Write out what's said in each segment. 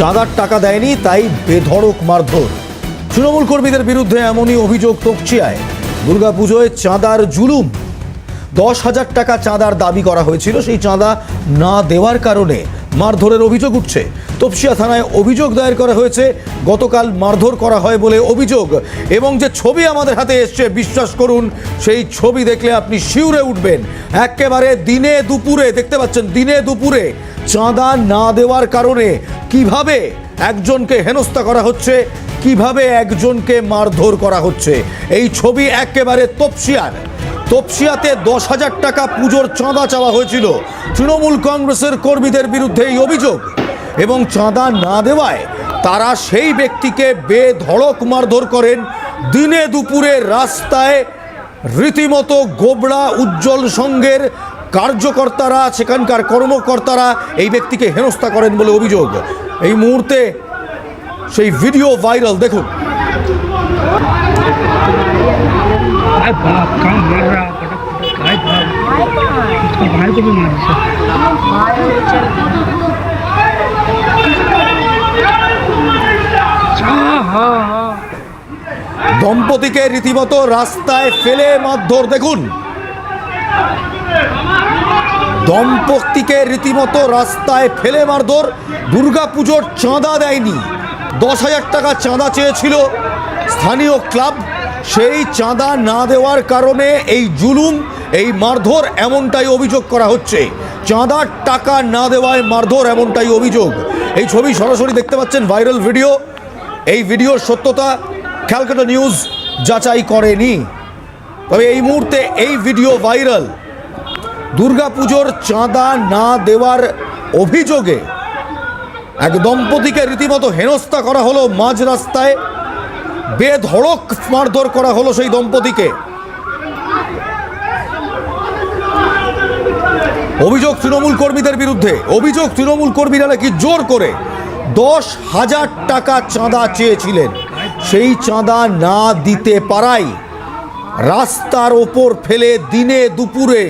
চাঁদার টাকা দেয়নি, তাই বেধড়ক মারধর। তৃণমূল কর্মীদের বিরুদ্ধে এমনই অভিযোগ তকচিয়ায়। দুর্গাপুজোয় চাঁদার জুলুম। দশ হাজার টাকা চাঁদার দাবি করা হয়েছিল, সেই চাঁদা না দেওয়ার কারণে মারধরের অভিযোগ উঠছে। তপসিয়া থানায় অভিযোগ দায়ের করা হয়েছে, গতকাল মারধর করা হয় বলে অভিযোগ। এবং যে ছবি আমাদের হাতে এসছে, বিশ্বাস করুন, সেই ছবি দেখলে আপনি শিউরে উঠবেন। একেবারে দিনে দুপুরে, দেখতে পাচ্ছেন, দিনে দুপুরে চাঁদা না দেওয়ার কারণে কীভাবে একজনকে হেনস্থা করা হচ্ছে, কীভাবে একজনকে মারধর করা হচ্ছে, এই ছবি একেবারে তপসিয়ার। তপসিয়াতে দশ হাজার টাকা পুজোর চাঁদা চাওয়া হয়েছিল। তৃণমূল কংগ্রেসের কর্মীদের বিরুদ্ধে এই অভিযোগ। এবং চাঁদা না দেওয়ায় তারা সেই ব্যক্তিকে বেধড়ক মারধর করেন। দিনে দুপুরে রাস্তায় রীতিমতো গোবড়া উজ্জ্বল সংঘের কার্যকর্তারা, সেখানকার কর্মকর্তারা এই ব্যক্তিকে হেনস্থা করেন বলে অভিযোগ। এই মুহূর্তে সেই ভিডিও ভাইরাল, দেখুন। काय बाप काम मार रहा पटक पटक काय बाप उसका भाई को भी मारी सर हाँ हाँ हाँ দম্পতিকে রীতিমতো রাস্তায় ফেলে মারধর দেখুন দম্পতিকে রীতিমতো রাস্তায় ফেলে মারধর দুর্গাপুজোর চাঁদা দেয়নি দশ হাজার টাকা চাঁদা চেয়েছিল স্থানীয় ক্লাব সেই চাঁদা না দেওয়ার কারণে এই জুলুম, এই মারধর এমনটাই অভিযোগ করা হচ্ছে। চাঁদার টাকা না দেওয়ায় মারধর এমনটাই অভিযোগ। এই ছবি সরাসরি দেখতে পাচ্ছেন, ভাইরাল ভিডিও। এই ভিডিওর সত্যতা ক্যালকাটা নিউজ যাচাই করেনি। তবে এই মুহূর্তে এই ভিডিও ভাইরাল। দুর্গাপুজোর চাঁদা না দেওয়ার অভিযোগে এক দম্পতিকে রীতিমতো হেনস্থা করা হলো মাঝ রাস্তায়। বেধড়ক মারধর করা হলো সেই দম্পতিকে। অভিযোগ তৃণমূল কর্মীদের বিরুদ্ধে। অভিযোগ তৃণমূল কর্মীরা নাকি জোর করে দশ হাজার টাকা চাঁদা চেয়েছিলেন। সেই চাঁদা না দিতে পারাই রাস্তার ওপর ফেলে দিনে দুপুরে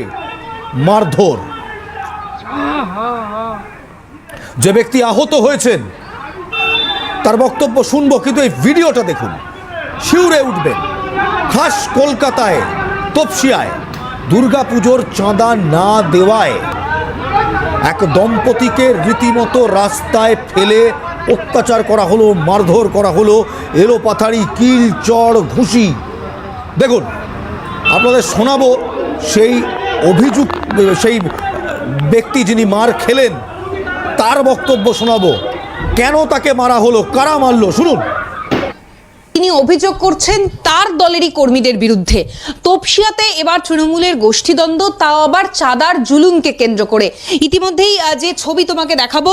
মারধর। যে ব্যক্তি আহত হয়েছেন, তার বক্তব্য শুনব, কিন্তু এই ভিডিওটা দেখুন। শিউরে উঠবেন। খাস কলকাতায়, তপসিয়ায়, দুর্গাপুজোর চাঁদা না দেওয়ায়। এক দম্পতিকে রীতিমতো রাস্তায় ফেলে অত্যাচার করা হলো, মারধর করা হলো, এলো পাথারি, কিল, চড়, ঘুষি। দেখুন, আপনাদের শোনাবো সেই অভিযোগ সেই ব্যক্তি যিনি মার খেলেন, তার বক্তব্য শোনাবো। কেন তাকে মারা হলো, কারা মারলো? শুনুন। তিনি অভিযোগ করছেন তার দলেরই কর্মীদের বিরুদ্ধে। তপসিয়াতে এবার তৃণমূলের গোষ্ঠীদ্বন্দ্ব, তাও আবার চাঁদার জুলুমকে কেন্দ্র করে। ইতিমধ্যেই যে ছবি তোমাকে দেখাবো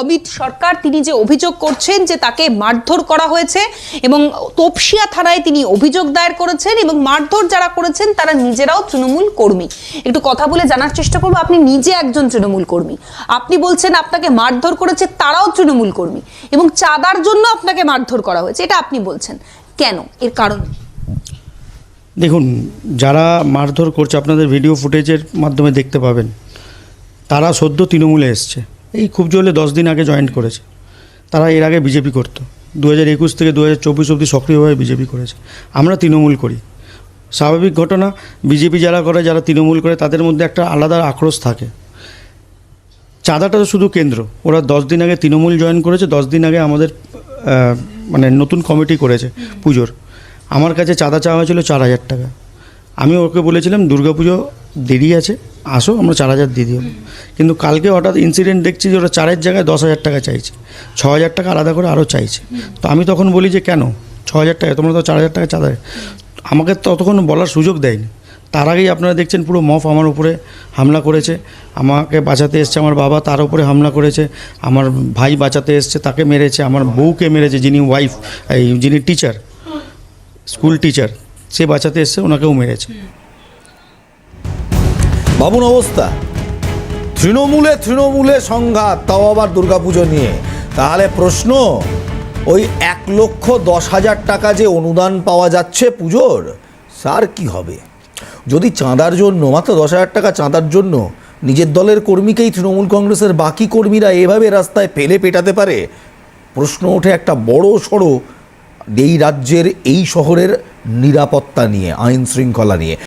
অমিত সরকার তিনি যে অভিযোগ করছেন যে তাকে মারধর করা হয়েছে এবং তপসিয়া থানায় তিনি অভিযোগ দায়ের করেছেন এবং মারধর যারা করেছেন তারা নিজেরাও তৃণমূল কর্মী। একটু কথা বলে জানার চেষ্টা করব, আপনি নিজে একজন তৃণমূল কর্মী। আপনি বলছেন আপনাকে মারধর করেছে তারাও তৃণমূল কর্মী এবং চাঁদার জন্য আপনাকে মারধর করা হয়েছে, এটা আপনি বলছেন। কেন? এর কারণ দেখুন, যারা মারধর করছে, আপনাদের ভিডিও ফুটেজের মাধ্যমে দেখতে পাবেন। তারা সদ্য তৃণমূলে এসছে। এই খুব জোরে দশ দিন আগে জয়েন করেছে। তারা এর আগে বিজেপি করতো। দু হাজার একুশ থেকে দু হাজার চব্বিশ অবধি সক্রিয়ভাবে বিজেপি করেছে। আমরা তৃণমূল করি। স্বাভাবিক ঘটনা বিজেপি যারা করে, যারা তৃণমূল করে, তাদের মধ্যে একটা আলাদা আক্রোশ থাকে। চাঁদাটা তো শুধু কেন্দ্র। ওরা দশ দিন আগে তৃণমূল জয়েন করেছে, দশ দিন আগে আমাদের মানে নতুন কমিটি করেছে পুজোর। আমার কাছে চাঁদা চাওয়া হয়েছিল চার হাজার টাকা। আমি ওকে বলেছিলাম দুর্গাপুজো দেরি আছে, আসো, আমরা চার হাজার দিয়ে দেবো। কিন্তু কালকে হঠাৎ ইনসিডেন্ট দেখছি যে ওরা চারের জায়গায় দশ হাজার টাকা চাইছে। ছ হাজার টাকা আলাদা করে আরও চাইছে। তো আমি তখন বলি যে, কেন? ছ হাজার টাকা, তোমরা তো চার হাজার টাকা চাঁদা আমাকে ততক্ষণ বলার সুযোগ দেয়নি। তার আগেই আপনারা দেখছেন পুরো মফ আমার উপরে হামলা করেছে। আমাকে বাঁচাতে এসছে আমার বাবা, তার উপরে হামলা করেছে। আমার ভাই বাঁচাতে এসছে, তাকে মেরেছে, আমার বউকে মেরেছে, যিনি ওয়াইফ এই যিনি টিচার স্কুল টিচার সে বাঁচাতে এসছে, ওনাকেও মেরেছে। বাবুন অবস্থা। তৃণমূলে তৃণমূলে সংঘাত, তাও আবার দুর্গাপুজো নিয়ে। তাহলে প্রশ্ন, ওই এক লক্ষ দশ হাজার টাকা যে অনুদান পাওয়া যাচ্ছে পুজোর স্যার কি হবে? যদি চাঁদার জন্য, মাত্র দশ হাজার টাকা চাঁদার জন্য, নিজের দলের কর্মীকেই তৃণমূল কংগ্রেসের বাকি কর্মীরা এভাবে রাস্তায় ফেলে পেটাতে পারে? প্রশ্ন ওঠে একটা বড় সড়ো এই রাজ্যের, এই শহরের নিরাপত্তা নিয়ে, আইন শৃঙ্খলা নিয়ে।